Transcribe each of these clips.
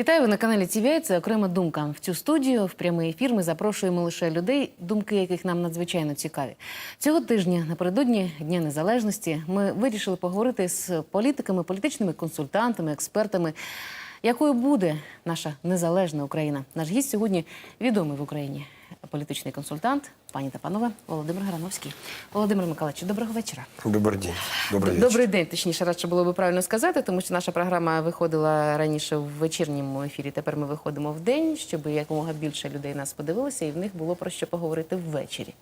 Вітаю на каналі TVI. Це окрема думка. В цю студію в прямий ефір ми запрошуємо лише людей, думки яких нам надзвичайно цікаві. Цього тижня напередодні Дня Незалежності ми вирішили поговорити з політиками, політичними консультантами, експертами. Якою буде наша незалежна Україна? Наш гість сьогодні відомий в Україні політичний консультант, пані та панове Володимир Грановський. Володимир Миколаївич, доброго вечора. Добрый день. Вечер. Добрий день, точніше, радше було би правильно сказати, тому що наша програма виходила раніше в вечірньому ефірі. Тепер ми виходимо в день, щоб якомога більше людей нас подивилося, і в них було про що поговорити ввечері.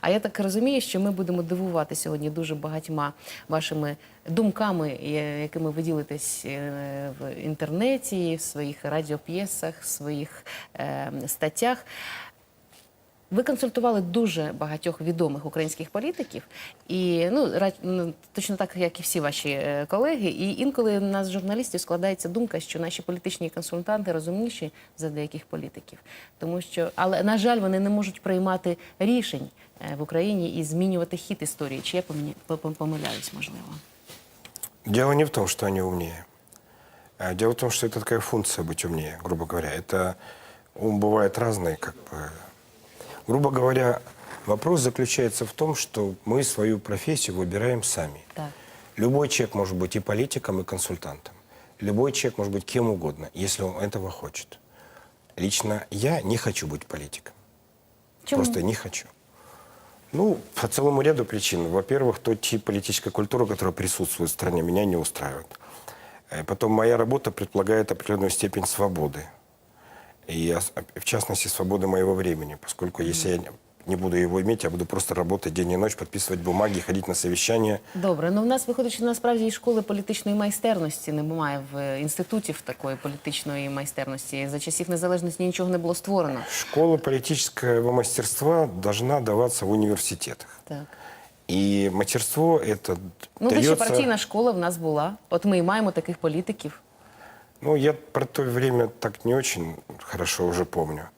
А я так розумію, що ми будемо дивувати сьогодні дуже багатьма вашими думками, е, якими ви ділитесь е, в інтернеті, в своїх радіоп'єсах, в своїх е, статтях. Ви консультували дуже багатьох відомих українських політиків, і ну ра- ну, точно так, як і всі ваші е, колеги. І інколи в нас, журналістів, складається думка, що наші політичні консультанти розумніші за деяких політиків, тому що, але на жаль, вони не можуть приймати рішень е, в Україні і змінювати хід історії. Чи я помі- по- по- помиляюсь, можливо? Дело не в том, что они умнее. А Дело в том, что это такая функция быть умнее, грубо говоря. Это ум бывает разный, как бы. Грубо говоря, вопрос заключается в том, что мы свою профессию выбираем сами. Так. Любой человек может быть и политиком, и консультантом. Любой человек может быть кем угодно, если он этого хочет. Лично я не хочу быть политиком. Чому? Просто не хочу. Ну, по целому ряду причин. Во-первых, тот тип политической культуры, который присутствует в стране, меня не устраивает. Э, Потом моя работа предполагает определенную степень свободы И ос- в частности, свободы моего времени. Поскольку если я не- не буду его иметь, я буду просто работать день и ночь, подписывать бумаги, ходить на совещания. Добре, ну в нас виходить, що насправді і школи політичної майстерності немає в е, інститутів такої політичної майстерності. За часів незалежності нічого не було створено. Школа политического мастерства должна даваться в университетах. Так. И мастерство это Ну, дается... вища партійна школа в нас була. От ми і маємо таких політиків. Ну, я про то время так не очень хорошо уже помню.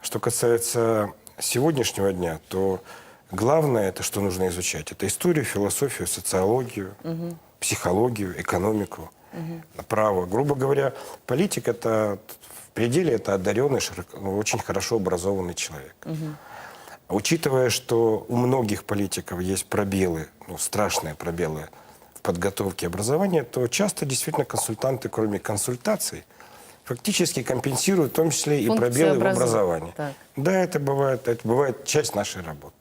Что касается сегодняшнего дня, то главное, это что нужно изучать, это историю, философию, социологию, психологию, экономику, право. Грубо говоря, политик это в пределе это одаренный, широко- ну, очень хорошо образованный человек. А Учитывая, что у многих политиков есть пробелы, ну, страшные пробелы в подготовке образования, то часто действительно консультанты, кроме консультаций, фактически компенсируют в том числе и Функцию пробелы в образов- образовании. так. Да, это бывает, это бывает часть нашей работы.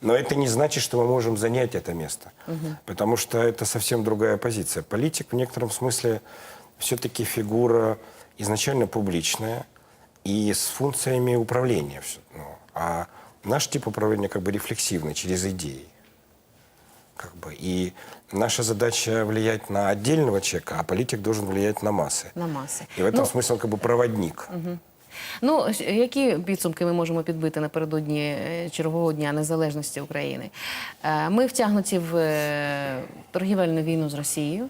Но это не значит, что мы можем занять это место. Потому что это совсем другая позиция. Политик в некотором смысле все-таки фигура изначально публичная и с функциями управления. ну, а наш тип управления как бы рефлексивный, через идеи. Как бы. И наша задача влиять на отдельного человека, а политик должен влиять на массы. На маси. И в этом Ну, смысле он как бы проводник. Ну, щ- які підсумки ми можемо підбити напередодні е, чергового дня незалежності України? Е, Ми втягнуті в е, торгівельну війну з Росією.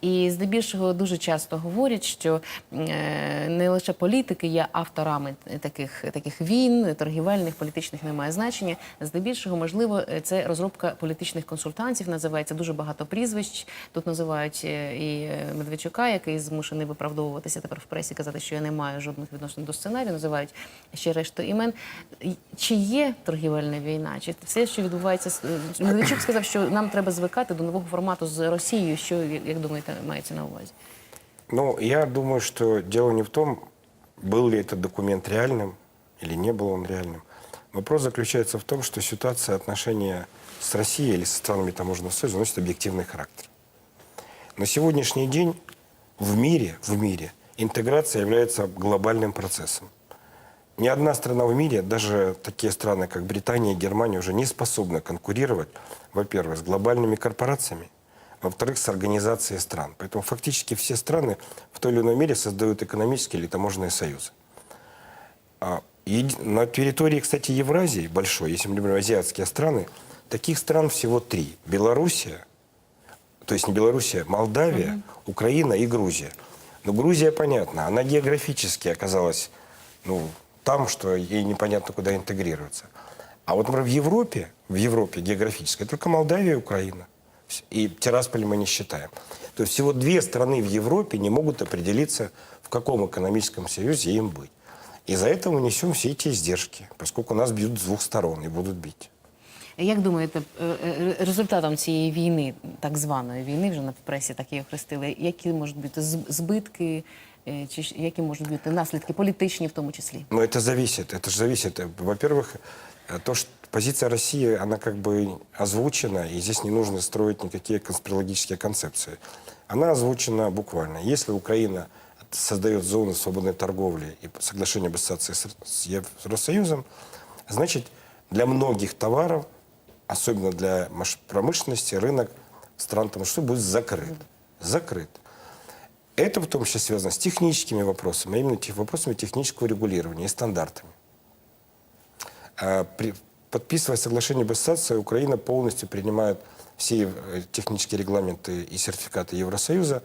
і здебільшого дуже часто говорять, що е, не лише політики є авторами таких, таких війн, торгівельних, політичних немає значення. Здебільшого, можливо, е, це розробка політичних консультантів. Називається дуже багато прізвищ. Тут називають е, і Медведчука, який змушений виправдовуватися тепер в пресі, казати, що я не маю жодних відношень до сценарію. Називають ще решту імен. Чи є торгівельна війна? Чи все, що відбувається Медведчук сказав, що нам треба звикати до нового формату з Росією? Що як думаєте, мається на увазі? Ну, я думаю, что дело не в том, был ли этот документ реальным или не был он реальным. Вопрос заключается в том, что ситуация отношения с Россией или со странами таможенного союза носит объективный характер. На сегодняшний день в мире, в мире интеграция является глобальным процессом. Ни одна страна в мире, даже такие страны, как Британия и Германия, уже не способны конкурировать, во-первых, с глобальными корпорациями, во-вторых, с организацией стран. Поэтому фактически все страны в той или иной мере создают экономические или таможенные союзы. А, еди- На территории, кстати, Евразии большой, если мы говорим азиатские страны, таких стран всего три. Белоруссия, то есть не Белоруссия, Молдавия, Украина и Грузия. Но Грузия, понятно, она географически оказалась ну, там, что ей непонятно куда интегрироваться. А вот, например, в Европе, в Европе географически, только Молдавия и Украина. Вс- И Тирасполь мы не считаем. То есть всего две страны в Европе не могут определиться, в каком экономическом союзе им быть. И за это мы несем все эти издержки, поскольку нас бьют с двух сторон и будут бить. Як думаєте, е, е, результатом цієї війни, так званої війни, вже на пресі так її охрестили, які можуть бути з- збитки, е, чи ж- які можуть бути наслідки політичні в тому числі? Но это зависит, это же зависит. Во-первых, э, то, что позиция России, она как бы озвучена, и здесь не нужно строить никакие конспирологические концепции. Она озвучена буквально. Если Украина создает зону свободной торговли и соглашение об ассоциации с Евросоюзом, значит, для многих товаров, особенно для промышленности, рынок стран там что будет закрыт. Закрыт. Это в том числе связано с техническими вопросами, а именно вопросами технического регулирования и стандартами. А Подписывая соглашение об ассоциации, Украина полностью принимает все э, технические регламенты и сертификаты Евросоюза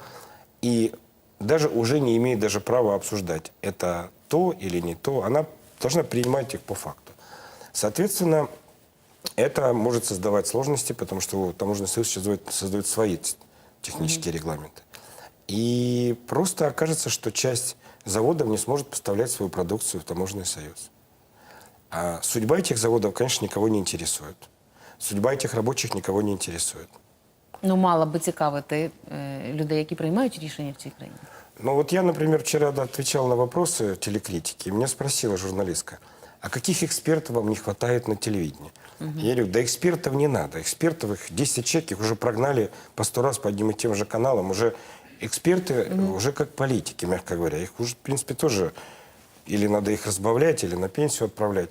и даже уже не имеет даже права обсуждать, это то или не то. Она должна принимать их по факту. Соответственно, это может создавать сложности, потому что таможенный союз создает, создает свои технические регламенты. И просто окажется, что часть заводов не сможет поставлять свою продукцию в таможенный союз. А судьба этих заводов, конечно, никого не интересует. Судьба этих рабочих никого не интересует. Ну, мало би цікавити е, людей, які приймають рішення в цій країні. Ну вот я, например, вчера да, отвечал на вопросы телекритики, и меня спросила журналистка, а каких экспертов вам не хватает на телевидении? Я говорю, да экспертов не надо. Экспертов, их 10 человек, их уже прогнали по сто раз по одним и тем же каналам. Уже эксперты, уже как политики, мягко говоря. Их уже, в принципе, тоже или надо их разбавлять, или на пенсию отправлять.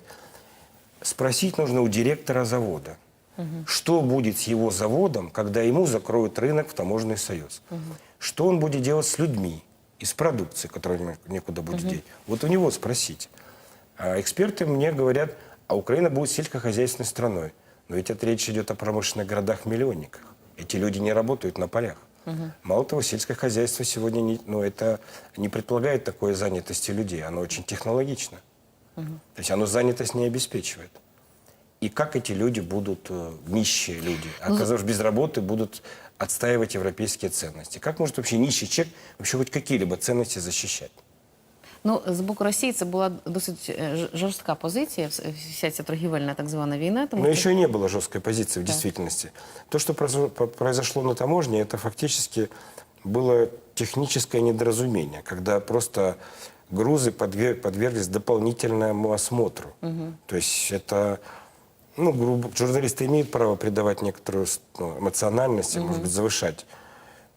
Спросить нужно у директора завода, что будет с его заводом, когда ему закроют рынок в таможенный союз. Что он будет делать с людьми и с продукцией, которую не- некуда будет деть. Вот у него спросить. А эксперты мне говорят, а Украина будет сельскохозяйственной страной. Но ведь это речь идет о промышленных городах-миллионниках. Эти люди не работают на полях. Мало того, сельское хозяйство сегодня не, ну, это не предполагает такой занятости людей. Оно очень технологично. То есть оно занятость не обеспечивает. И как эти люди будут, э, нищие люди, оказавшись без работы, будут отстаивать европейские ценности? Как может вообще нищий человек вообще хоть какие-либо ценности защищать? Ну, з боку Росії це була досить е, ж- жорстка позиція, вс- вся ця торгівельна так звана війна. Тому Но що- еще и не было жесткой позиции в действительности. То, что произо- по- произошло на таможне, это фактически было техническое недоразумение, когда просто грузы подвер- подверглись дополнительному осмотру. То есть это, ну, грубо, журналисты имеют право придавать некоторую с- ну, эмоциональность, и, может быть, завышать,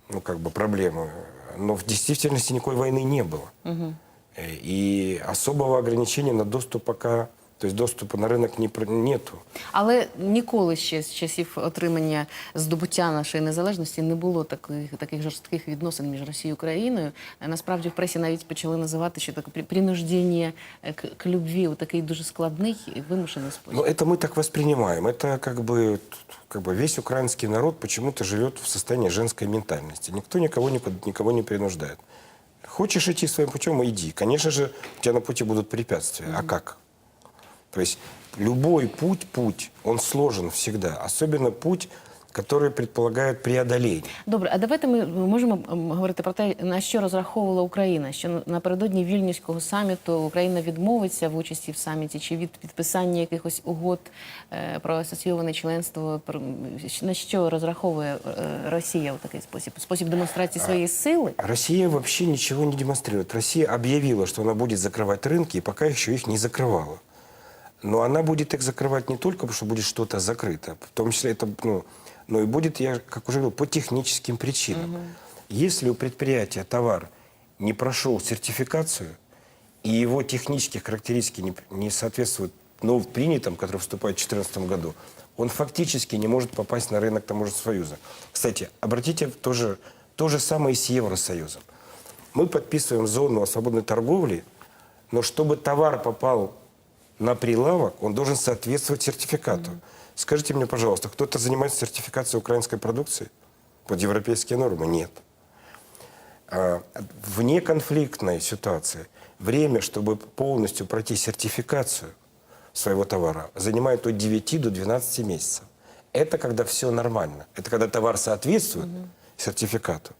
ну, как бы проблему. Но в действительности никакой войны не было. Э, И особого ограничения на доступ пока, то есть доступа на рынок не, про- нету. Але ніколи ще з часів отримання здобуття нашої незалежності не було таких, таких жорстких відносин між Росією і Україною. Е, Насправді в пресі навіть почали називати, що таке при- принуждення е, к, к любві у такий дуже складний і вимушений спосіб. Ну, это мы так воспринимаем. Это как бы, как бы весь украинский народ почему-то живет в состоянии женской ментальности. Никто никого, никуда- никого не принуждает. Хочешь идти своим путем, иди. Конечно же, у тебя на пути будут препятствия. А как? То есть любой путь, путь, он сложен всегда. Особенно путь, который предполагает преодоление. Добре, а давайте ми можемо м, говорити про те, на що розраховувала Україна. Що напередодні вільнюського саміту Україна відмовиться в участі в саміті чи від підписання якихось угод е, про асоційоване членство. Про- на що розраховує е, Росія у такий спосіб? Спосіб демонстрації своєї сили? Россия вообще ничего не демонстрирует. Россия объявила, что она будет закрывать рынки, и пока еще их не закрывала. Но она будет их закрывать не только потому, что будет что-то закрыто, в том числе это, ну, но и будет, я как уже говорил, по техническим причинам. Если у предприятия товар не прошел сертификацию, и его технические характеристики не, не соответствуют ну, принятым, который вступает в 2014 году, он фактически не может попасть на рынок таможенного союза. Кстати, обратите то же, то же самое и с Евросоюзом. Мы подписываем зону о свободной торговле, но чтобы товар попал на прилавок, он должен соответствовать сертификату. Скажите мне, пожалуйста, кто-то занимается сертификацией украинской продукции под европейские нормы? Нет. А, В неконфликтной ситуации время, чтобы полностью пройти сертификацию своего товара, занимает от 9 до 12 месяцев. Это когда все нормально. Это когда товар соответствует сертификату.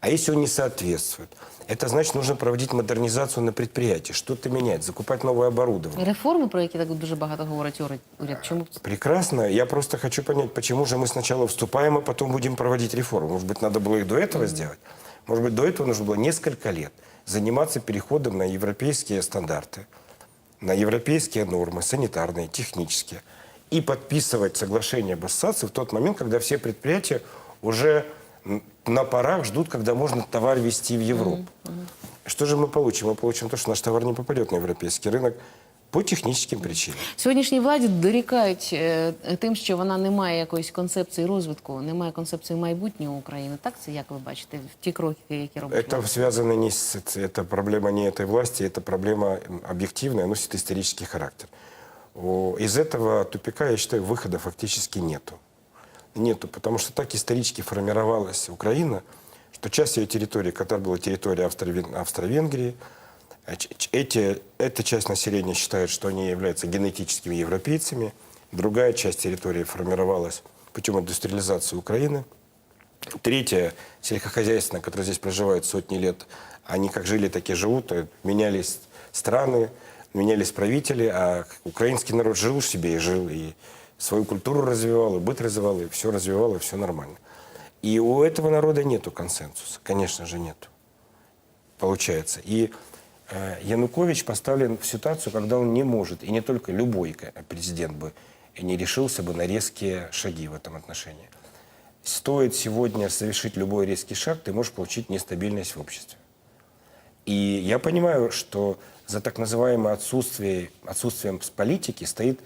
А если он не соответствует, это значит, нужно проводить модернизацию на предприятии, что-то менять, закупать новое оборудование. Реформи, про які так дуже багато говорить уряд. Чому? Прекрасно. Я просто хочу понять, почему же мы сначала вступаем, а потом будем проводить реформы. Может быть, надо было их до этого сделать? Может быть, до этого нужно было несколько лет заниматься переходом на европейские стандарты, на европейские нормы, санитарные, технические, и подписывать соглашение об ассоциации в тот момент, когда все предприятия уже на парах ждут, когда можно товар везти в Европу. Что же мы получим? Мы получим то, что наш товар не попадет на европейский рынок по техническим причинам. Сьогоднішній владі дорікають е, тим, що вона не має якоїсь концепції розвитку, не має концепції майбутнього України. Так це як ви бачите в ті кроки, які робить Это влада? связано не с... Это проблема не этой власти, это проблема м, объективная, носит исторический характер. О, Из этого тупика, я считаю, выхода фактически нету. Нету, потому что так исторически формировалась Украина, что часть ее территории, которая была территорией Австро-Вен- Австро-Венгрии, э, эти, эта часть населения считает, что они являются генетическими европейцами. Другая часть территории формировалась путем индустриализации Украины. Третье, сельскохозяйственное, которое здесь проживает сотни лет, они как жили, так и живут. э, Менялись страны, менялись правители, а украинский народ жил себе и жил, и свою культуру развивал, и быт развивал, и все развивал, и все нормально. И у этого народа нету консенсуса, конечно же, нету. Получается. И э, Янукович поставлен в ситуацию, когда он не может, и не только любой ка- президент бы не решился бы на резкие шаги в этом отношении. Стоит сегодня совершить любой резкий шаг, ты можешь получить нестабильность в обществе. И я понимаю, что за так называемое отсутствие, отсутствием с политики стоит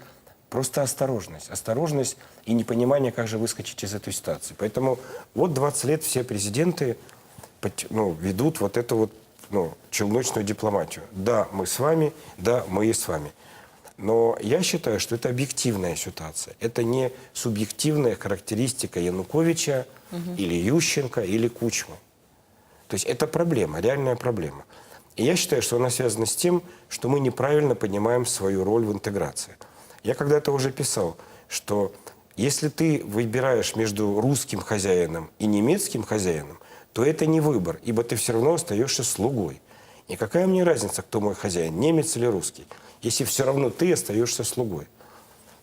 просто осторожность. Осторожность и непонимание, как же выскочить из этой ситуации. Поэтому вот 20 лет все президенты ну, ведут вот эту вот ну, челночную дипломатию. Да, мы с вами, да, мы и с вами. Но я считаю, что это объективная ситуация. Это не субъективная характеристика Януковича или Ющенко или Кучмы. То есть это проблема, реальная проблема. И я считаю, что она связана с тем, что мы неправильно понимаем свою роль в интеграции. Я когда-то уже писал, что если ты выбираешь между русским хозяином и немецким хозяином, то это не выбор, ибо ты все равно остаешься слугой. И какая мне разница, кто мой хозяин, немец или русский, если все равно ты остаешься слугой.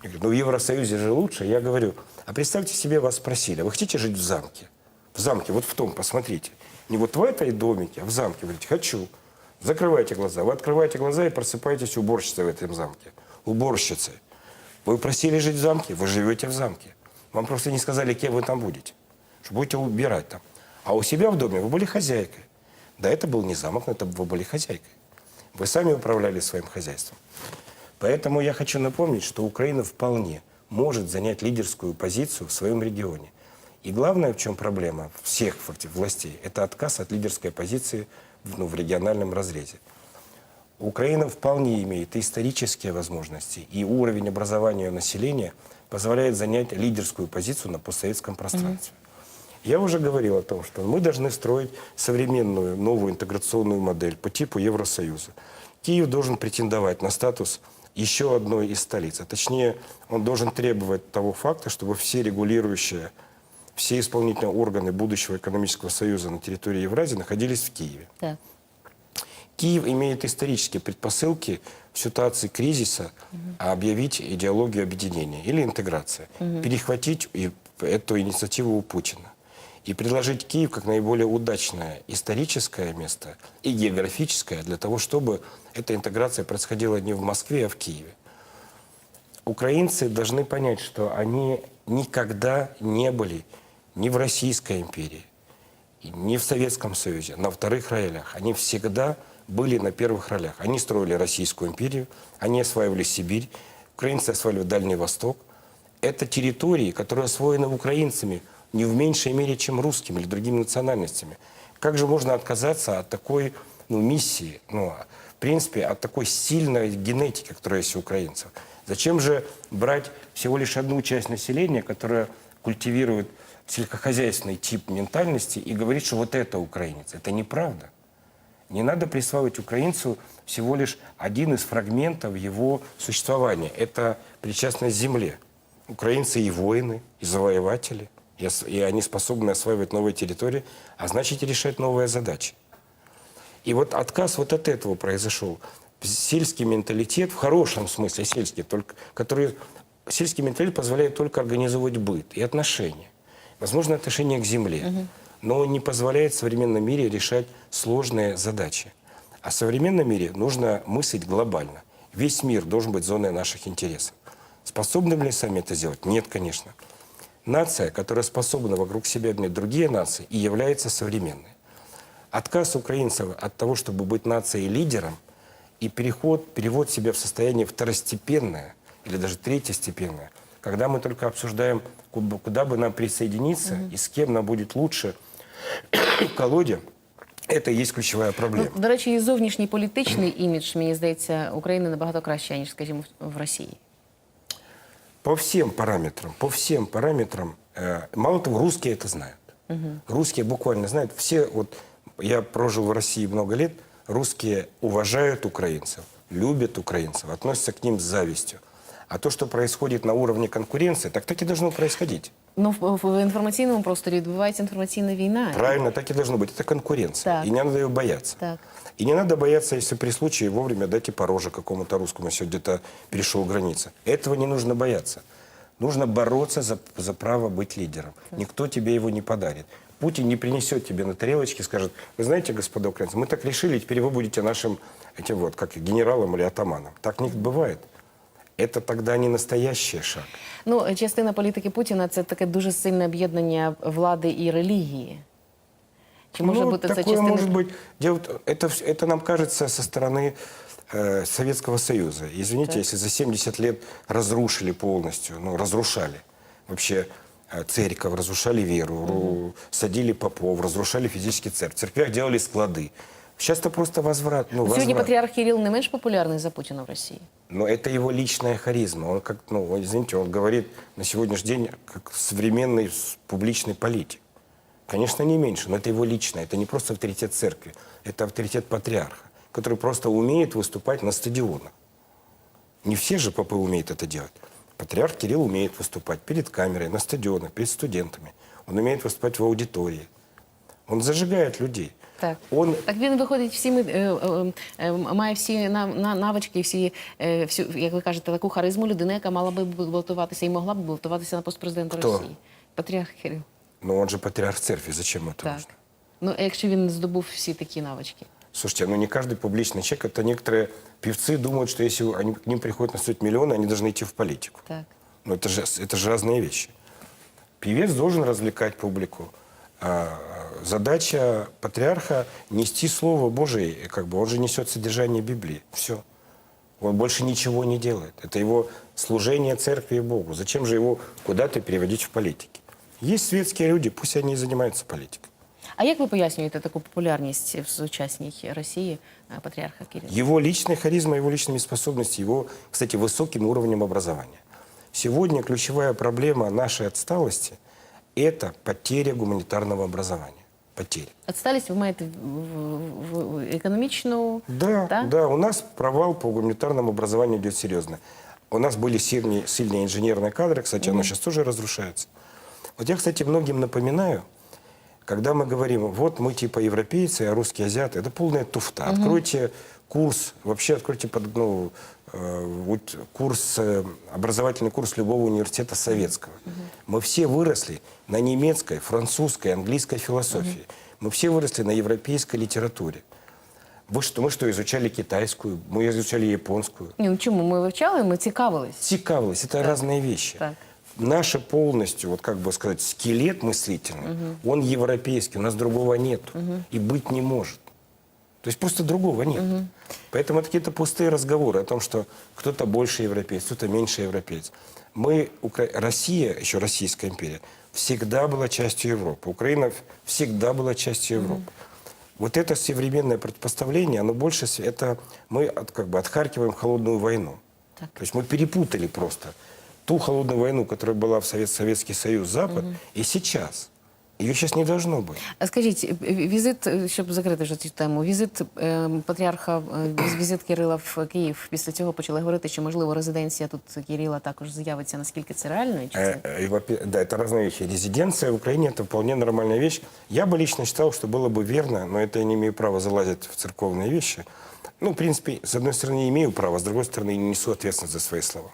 Я говорю, ну в Евросоюзе же лучше. Я говорю, а представьте себе, вас спросили, а вы хотите жить в замке? В замке, вот в том, посмотрите. Не вот в этой домике, а в замке. Говорите, хочу. Закрывайте глаза. Вы открываете глаза и просыпаетесь уборщицей в этом замке. Уборщицей. Вы просили жить в замке, вы живете в замке. Вам просто не сказали, кем вы там будете. Что будете убирать там. А у себя в доме вы были хозяйкой. Да, это был не замок, но это вы были хозяйкой. Вы сами управляли своим хозяйством. Поэтому я хочу напомнить, что Украина вполне может занять лидерскую позицию в своем регионе. И главное, в чем проблема всех властей, это отказ от лидерской позиции ну, в региональном разрезе. Украина вполне имеет исторические возможности, и уровень образования населения позволяет занять лидерскую позицию на постсоветском пространстве. Я уже говорил о том, что мы должны строить современную новую интеграционную модель по типу Евросоюза. Киев должен претендовать на статус еще одной из столиц. А точнее, он должен требовать того факта, чтобы все регулирующие, все исполнительные органы будущего экономического союза на территории Евразии находились в Киеве. Так. Киев имеет исторические предпосылки в ситуации кризиса объявить идеологию объединения или интеграции, перехватить эту инициативу у Путина и предложить Киев как наиболее удачное историческое место и географическое для того, чтобы эта интеграция происходила не в Москве, а в Киеве. Украинцы должны понять, что они никогда не были ни в Российской империи, ни в Советском Союзе, на вторых ролях. Они всегда были на первых ролях. Они строили Российскую империю, они осваивали Сибирь, украинцы осваивали Дальний Восток. Это территории, которые освоены украинцами не в меньшей мере, чем русскими или другими национальностями. Как же можно отказаться от такой ну, миссии, ну, в принципе, от такой сильной генетики, которая есть у украинцев? Зачем же брать всего лишь одну часть населения, которая культивирует сельскохозяйственный тип ментальности и говорить, что вот это украинец? Это неправда. Не надо присваивать украинцу всего лишь один из фрагментов его существования. Это причастность земле. Украинцы и воины, и завоеватели, и, они способны осваивать новые территории, а значит решать новые задачи. И вот отказ вот от этого произошел. Сельский менталитет, в хорошем смысле сельский, только, который, сельский менталитет позволяет только организовывать быт и отношения. Возможно, отношение к земле, но он не позволяет в современном мире решать сложные задачи. А в современном мире нужно мыслить глобально. Весь мир должен быть зоной наших интересов. Способны ли сами это сделать? Нет, конечно. Нация, которая способна вокруг себя объединять другие нации, и является современной. Отказ украинцев от того, чтобы быть нацией лидером, и переход, перевод себя в состояние второстепенное или даже третьестепенное, когда мы только обсуждаем, куда, куда бы нам присоединиться и с кем нам будет лучше в колоде, это и есть ключевая Ну, проблема. до речі, і зовнішній політичний імідж, мені здається, України набагато краще, ніж, скажімо, в- в Росії. По всем параметрам, по всем параметрам, э, мало того, русские это знают. Русские буквально знают. Все, вот я прожил в России много лет, русские уважают украинцев, любят украинцев, относятся к ним с завистью. А то, что происходит на уровне конкуренции, так так и должно происходить. Ну, в, в інформаційному просторі відбувається інформаційна війна. Правильно, так и должно быть. Это конкуренция. Так. И не надо ее бояться. Так. И не надо бояться, если при случае вовремя дайте по роже какому-то русскому, если где-то перешел границы. Этого не нужно бояться. Нужно бороться за, за право быть лидером. Никто тебе его не подарит. Путин не принесет тебе на тарелочке и скажет, вы знаете, господа украинцы, мы так решили, теперь вы будете нашим этим вот, как генералом или атаманом. Так не бывает. Это тогда не настоящий шаг. Ну, частина політики Путіна це таке дуже сильне об'єднання влади і релігії. Чи може ну, бути це такое частина? может быть. Дело в- это, вс- это нам кажется со стороны э, Советского Союза. Извините, если за 70 лет разрушили полностью, ну, разрушали вообще э, церковь, разрушали веру, ру- садили попов, разрушали физический церковь. В церквях делали склады. Сейчас это просто возврат. Ну, Сьогодні возврат. патріарх Кирил не менш популярний за Путіна в Росії. Но это его личная харизма. Он как, ну, он, извините, он говорит на сегодняшний день как современный с- публичный политик. Конечно, не меньше, но это его личное. Это не просто авторитет церкви, это авторитет патриарха, который просто умеет выступать на стадионах. Не все же попы умеют это делать. Патриарх Кирилл умеет выступать перед камерой, на стадионах, перед студентами. Он умеет выступать в аудитории. Он зажигает людей. Так. Он Так він виходить всіми, е, е, е, має всі нав- на- навички, всі, е, всю, як ви кажете, таку харизму людини, яка мала би балотуватися і могла б балотуватися на пост президента Хто? Росії. Патріарх Кирил. ну, он же патриарх церкви, зачем это Так. нужно? Ну, а якщо він здобув всі такі навички. Слушайте, ну не каждый публичный человек, это некоторые певцы думают, что если они, к ним приходят на стоить миллионы, они должны идти в политику. Так. Но это же, это же разные вещи. Певец должен развлекать публику. А, задача патриарха нести Слово Божие, как бы он же несет содержание Библии. Все. Он больше ничего не делает. Это его служение церкви и Богу. Зачем же его куда-то переводить в политике? Есть светские люди, пусть они и занимаются политикой. А як ви пояснюєте таку популярність в сучасній Росії е, патріарха Кирила? Его личная харизма, его личными способностями, его, кстати, высоким уровнем образования. Сегодня ключевая проблема нашей отсталости – это потеря гуманитарного образования. Потеря. Отсталість ви маєте в, в, в економічну Да, Да? да, у нас провал по гуманитарному образованию идет серьезно. У нас были сильные, сильные инженерные кадры, кстати, оно сейчас тоже разрушается. Вот я, кстати, многим напоминаю, когда мы говорим, вот мы типа европейцы, а русские азиаты, это полная туфта. Откройте курс, вообще откройте под, ну, э, вот курс, э, образовательный курс любого университета советского. Мы все выросли на немецкой, французской, английской философии. Мы все выросли на европейской литературе. Вы что, мы что, изучали китайскую, мы изучали японскую. Ні, ну чому ми вивчали, ми цікавились. Цикавилось, это разные вещи. Так. Наше полностью, вот как бы сказать, скелет мыслительный, он европейский, у нас другого нет и быть не может. То есть просто другого нет. Поэтому это какие-то пустые разговоры о том, что кто-то больше европеец, кто-то меньше европеец. Мы, Укра- Россия, еще Российская империя, всегда была частью Европы. Украина всегда была частью Европы. Вот это современное противопоставление, оно больше, это мы от, как бы отхаркиваем холодную войну. Так. То есть мы перепутали просто ту холодную войну, которая была в Совет, Советский Союз, Запад, и сейчас. Ее сейчас не должно быть. А Скажіть, е, візит, е, щоб закрити вже цю тему, візит е, патріарха, е, віз- візит Кирила в Київ. Після цього почали говорити, що можливо резиденція тут Кирила також з'явиться. Наскільки це реально? І чи це Э, э, и во-пе- Да, это разные вещи. Резиденция в Украине – это вполне нормальная вещь. Я бы лично считал, что было бы верно, но это я не имею права залазить в церковные вещи. Ну, в принципе, с одной стороны, имею право, с другой стороны, не несу ответственность за свои слова.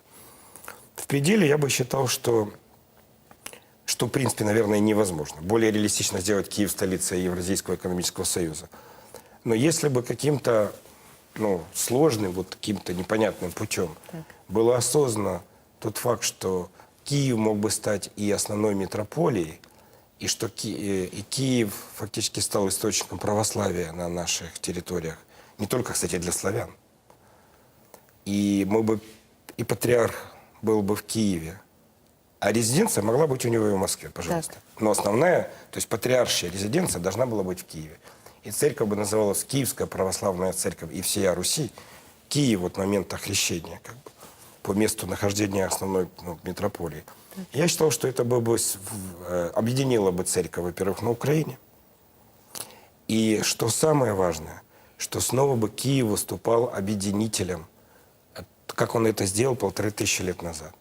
В пределе я бы считал, что, что в принципе, наверное, невозможно. Более реалистично сделать Киев столицей Евразийского экономического союза. Но если бы каким-то ну, сложным, вот каким-то непонятным путем было осознано тот факт, что Киев мог бы стать и основной метрополией, и что Ки- э, и Киев фактически стал источником православия на наших территориях, не только, кстати, для славян. И мы бы, и патриарх был бы в Киеве, а резиденция могла быть у него и в Москве, пожалуйста. Но основная, то есть патриаршая резиденция должна была быть в Киеве. И церковь бы называлась Киевская православная церковь и всея Руси. Киев от момента хрещения, как бы, по месту нахождения основной ну, метрополии. Я считал, что это бы, бы э, объединило бы церковь, во-первых, на Украине. И что самое важное, что снова бы Киев выступал объединителем, как он это сделал полторы тысячи лет назад.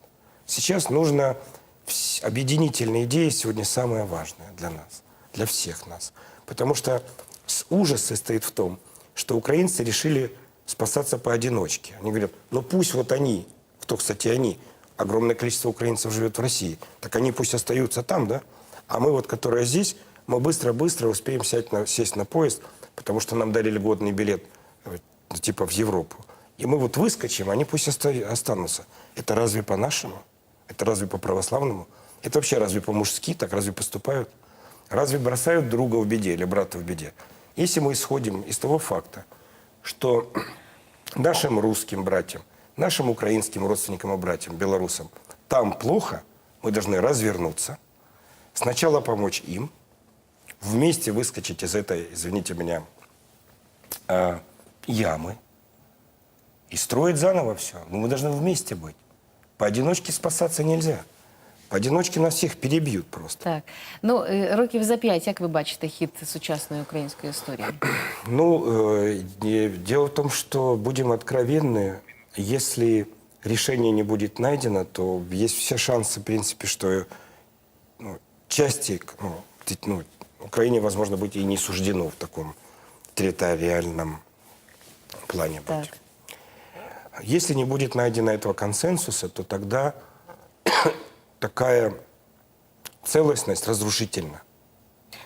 Сейчас нужно... Объединительная идея сегодня самая важная для нас, для всех нас. Потому что ужас состоит в том, что украинцы решили спасаться поодиночке. Они говорят, ну пусть вот они, кто, кстати, они, огромное количество украинцев живет в России, так они пусть остаются там, да? А мы вот, которые здесь, мы быстро-быстро успеем сесть на, сесть на поезд, потому что нам дали льготный билет, типа в Европу. И мы вот выскочим, они пусть оста- останутся. Это разве по-нашему? Это разве по-православному? Это вообще разве по-мужски так разве поступают? Разве бросают друга в беде или брата в беде? Если мы исходим из того факта, что нашим русским братьям, нашим украинским родственникам и братьям, белорусам, там плохо, мы должны развернуться, сначала помочь им, вместе выскочить из этой, извините меня, а, ямы и строить заново все. Но мы должны вместе быть. Поодиночке спасаться нельзя. Поодиночке нас всех перебьют просто. так? Ну е, років за п'ять, як ви бачите хід сучасної української історії? Ну, э, не- дело в том, что будем откровенны, если решение не будет найдено, то есть все шансы, в принципе, что ну, части ну, т- ну, Украине, возможно, быть и не суждено в таком территориальном плане быть. Так. Если не будет найдено этого консенсуса, то тогда такая целостность разрушительна.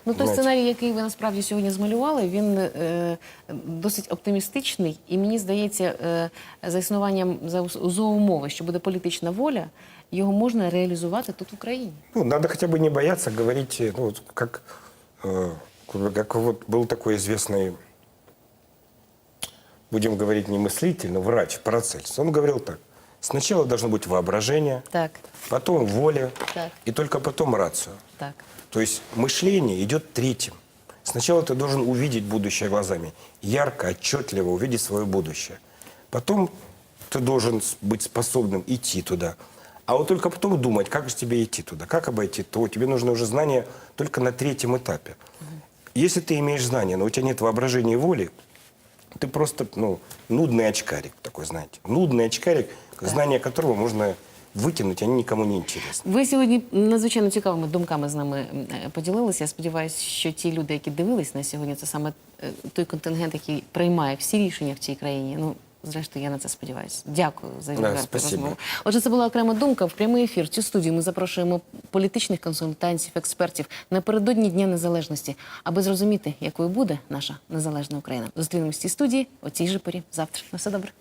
Ну, той Знаєте. сценарій, який ви насправді сьогодні змалювали, він е, досить оптимістичний, і мені здається, е, за існуванням за ус- за умови, що буде політична воля, його можна реалізувати тут в Україні. Ну, надо хотя бы не бояться говорить, э, ну, вот как, э, как вот был такой известный, будем говорить не мыслитель, но врач Парацельс. Он говорил так, сначала должно быть воображение, Так, потом воля, Так. и только потом рацию. так. То есть мышление идет третьим. Сначала ты должен увидеть будущее глазами, ярко, отчетливо увидеть свое будущее. Потом ты должен быть способным идти туда. А вот только потом думать, как же тебе идти туда, как обойти то. Тебе нужно уже знание только на третьем этапе. Если ты имеешь знания, но у тебя нет воображения и воли, ты просто ну, нудный очкарик такой, знаете. Нудный очкарик, знания которого можно вытянуть, они никому не интересны. Ви сьогодні надзвичайно цікавими думками з нами м, е, поділилися. Я сподіваюся, що ті люди, які дивились на сьогодні, це саме е, той контингент, який приймає всі рішення в цій країні. Ну, зрештою, я на це сподіваюся. Дякую за відверту розмову. Отже, це була окрема думка. В прямий ефір. Цю студію ми запрошуємо політичних консультантів, експертів напередодні Дня Незалежності, аби зрозуміти, якою буде наша незалежна Україна. Зустрінемось в цій студії о цій же порі завтра. На все добре.